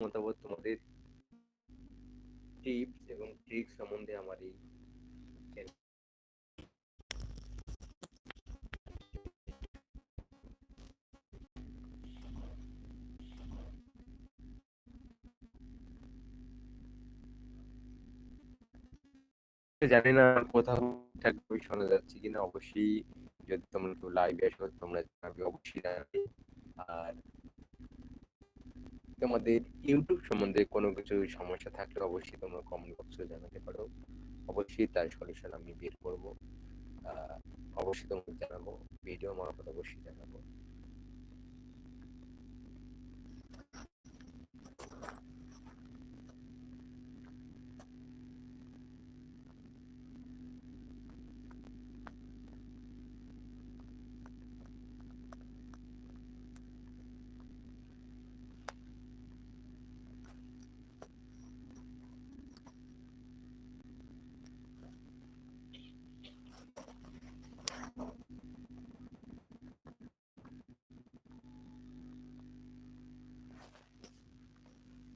মতামত তোমাদের টিপস এবং ট্রিক্স সম্বন্ধে আমার এই জানি না কোথাও ঠিকঠাকভাবে শোনা যাচ্ছে কিনা, অবশ্যই যদি তোমরা কেউ লাইভে আসো তোমরা জানাবে, অবশ্যই জানাবে। আর তোমাদের ইউটিউব সম্বন্ধে কোনো কিছু সমস্যা থাকলে অবশ্যই তোমরা কমেন্ট বক্সে জানাতে পারো। অবশ্যই তার সলিউশন আমি বের করব। অবশ্যই তোমাকে জানাব। ভিডিও মারফত অবশ্যই জানাব।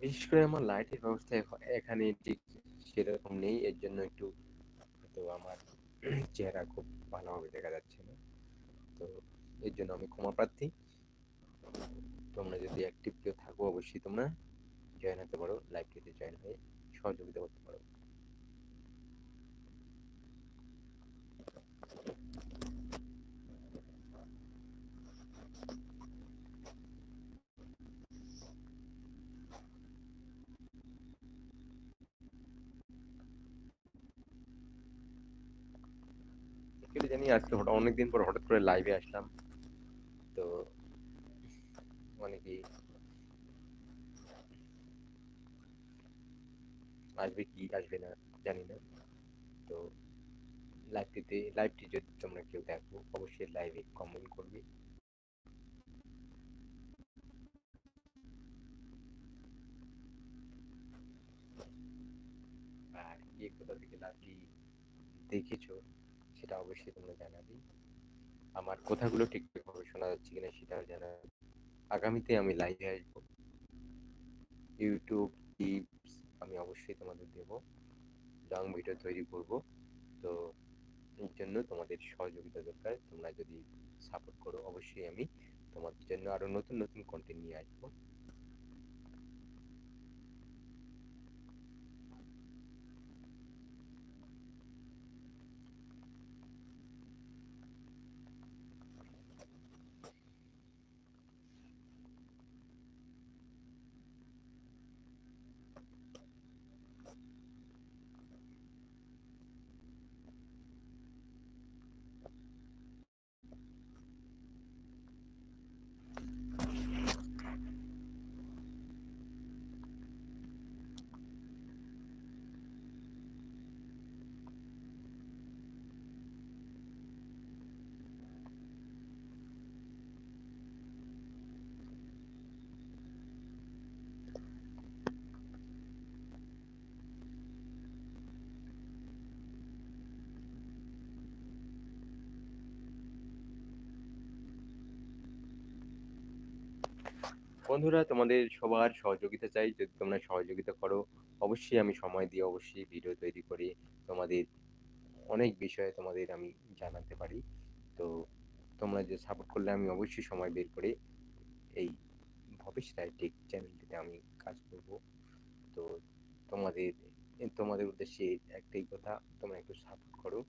বিশেষ করে আমার লাইটের ব্যবস্থা এখানে ঠিক সেরকম নেই, এর জন্য একটু হয়তো আমার চেহারা খুব ভালোভাবে দেখা যাচ্ছে না। তো এর জন্য আমি ক্ষমা প্রার্থী। তোমরা যদি অ্যাক্টিভ কেউ থাকো অবশ্যই তোমরা জয়েন হতে পারো লাইভটিতে জয়েন হয়ে সহযোগিতা করতে পারো। অ্যাকচুয়ালি জানি আজকে হঠাৎ অনেকদিন পর হঠাৎ করে লাইভে আসলাম। তো অনেকেই আসবে কি আসবে না জানি না। তো লাইভটিতে লাইভটি যদি তোমরা কেউ দেখো, অবশ্যই লাইভে কমেন্ট করবে। কে দেখেছ? সেটা অবশ্যই তোমরা জানাবি। আমার কথাগুলো ঠিকঠাকভাবে শোনা যাচ্ছে কিনা সেটাও জানা। আগামীতে আমি লাইভে আসব। ইউটিউব টিপস আমি অবশ্যই তোমাদের দেব। লং ভিডিও তৈরি করব। তো এর জন্য তোমাদের সহযোগিতা দরকার। তোমরা যদি সাপোর্ট করো, অবশ্যই আমি তোমাদের জন্য আরও নতুন নতুন কন্টেন্ট নিয়ে আসব। বন্ধুরা, তোমাদের সবার সহযোগিতা চাই। যদি তোমরা সহযোগিতা করো, অবশ্যই আমি সময় দিয়ে অবশ্যই ভিডিও তৈরি করি। তোমাদের অনেক বিষয়ে তোমাদের আমি জানাতে পারি। তো তোমরা যে সাপোর্ট করলে, আমি অবশ্যই সময় বের করে এই ভবিষ টেক চ্যানেলটিতে আমি কাজ করব। তো তোমাদের তোমাদের উদ্দেশ্যে একটাই কথা, তোমরা একটু সাপোর্ট করো।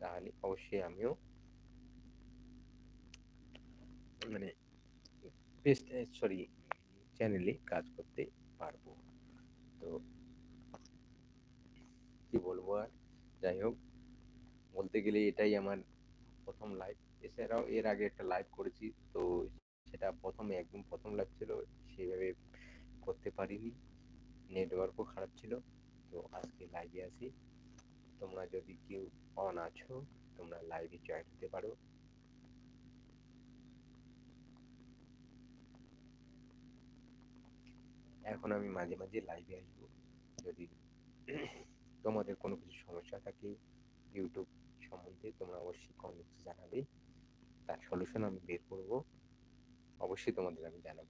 তাহলে অবশ্যই আমিও মানে সরি চ্যানেলে কাজ করতে পারব। তো কি বলব আর? যাই হোক, বলতে গেলে এটাই আমার প্রথম লাইভ এছাড়াও এর আগে একটা লাইভ করেছি, তো সেটা প্রথমে একদম প্রথম লাইভ ছিল সেইভাবে করতে পারিনি। নেটওয়ার্কও খারাপ ছিল, তো আজকে লাইভে আসি তোমরা যদি কেউ অন আছো, তোমরা লাইভে জয়েন হতে পারো। এখন আমি মাঝে মাঝে লাইভে আসব। যদি তোমাদের কোনো কিছু সমস্যা থাকে ইউটিউব সম্বন্ধে তোমরা অবশ্যই কমেন্টস জানাবে। তার সলিউশন আমি বের করব। অবশ্যই তোমাদের আমি জানাব।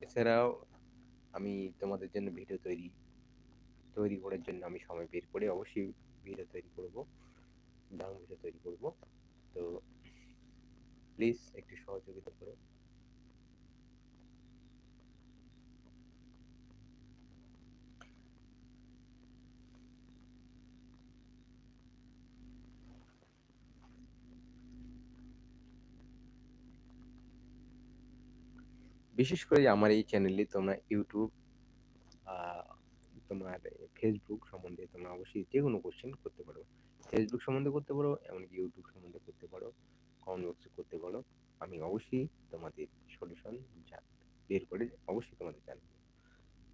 এছাড়াও আমি তোমাদের জন্য ভিডিও তৈরি তৈরি করার জন্য আমি সময় বের করে অবশ্যই ভিডিও তৈরি করব। দারুণ ভিডিও তৈরি করব। তো প্লিজ একটু সহযোগিতা করো। বিশেষ করে আমার এই চ্যানেলে তোমরা ইউটিউব তোমার ফেসবুক সম্বন্ধে তোমরা অবশ্যই যে কোনো কোশ্চেন করতে পারো। ফেসবুক সম্বন্ধে করতে পারো, এমনকি ইউটিউব সম্বন্ধে করতে পারো। কমেন্ট বক্সে করতে পারো আমি অবশ্যই তোমাদের সলিউশন বের করে অবশ্যই তোমাদের জানাব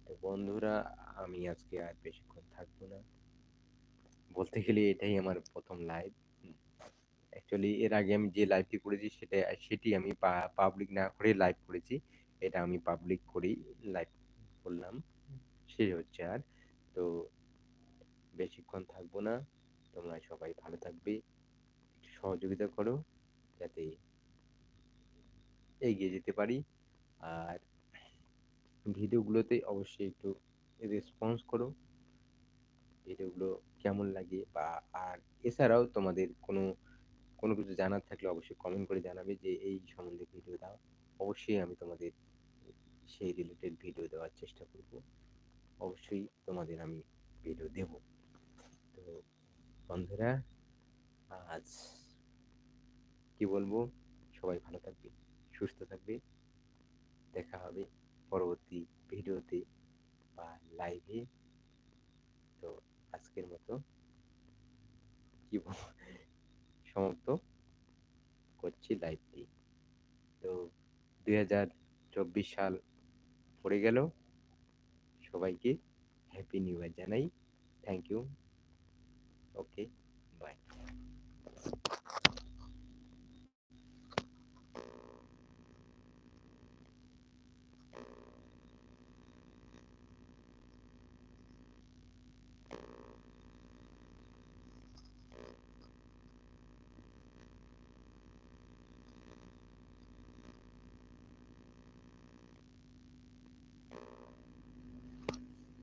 তো বন্ধুরা, আমি আজকে আর বেশিক্ষণ থাকব না। বলতে গেলে এটাই আমার প্রথম লাইভ অ্যাকচুয়ালি এর আগে আমি যে লাইভটি করেছি, সেটা, সেটি আমি পাবলিক না করে লাইভ করেছি। এটা আমি পাবলিক করেই লাইভ করলাম। শেষ হচ্ছে আর। তো বেশিক্ষণ থাকব না। তোমরা সবাই ভালো থাকবে। সহযোগিতা করো। যাতে এগিয়ে যেতে পারি। আর ভিডিওগুলোতে অবশ্যই একটু রেসপন্স করো। ভিডিওগুলো কেমন লাগে বা আর এছাড়াও তোমাদের কোনো কোনো কিছু জানার থাকলে অবশ্যই কমেন্ট করে জানাবে যে এই সম্বন্ধে ভিডিও দাও। অবশ্যই আমি তোমাদের সেই রিলেটেড ভিডিও দেওয়ার চেষ্টা করব। অবশ্যই তোমাদের আমি ভিডিও দেব। তো বন্ধুরা, আজ কি বলব? সবাই ভালো থাকবে, সুস্থ থাকবে। দেখা হবে পরবর্তী ভিডিওতে বা লাইভে তো আজকের মতো কি সমাপ্ত করছি লাইভটি তো দুই হাজার চব্বিশ সাল পড়ে গেল। সবাইকে হ্যাপি নিউ ইয়ার জানাই। Thank you okay bye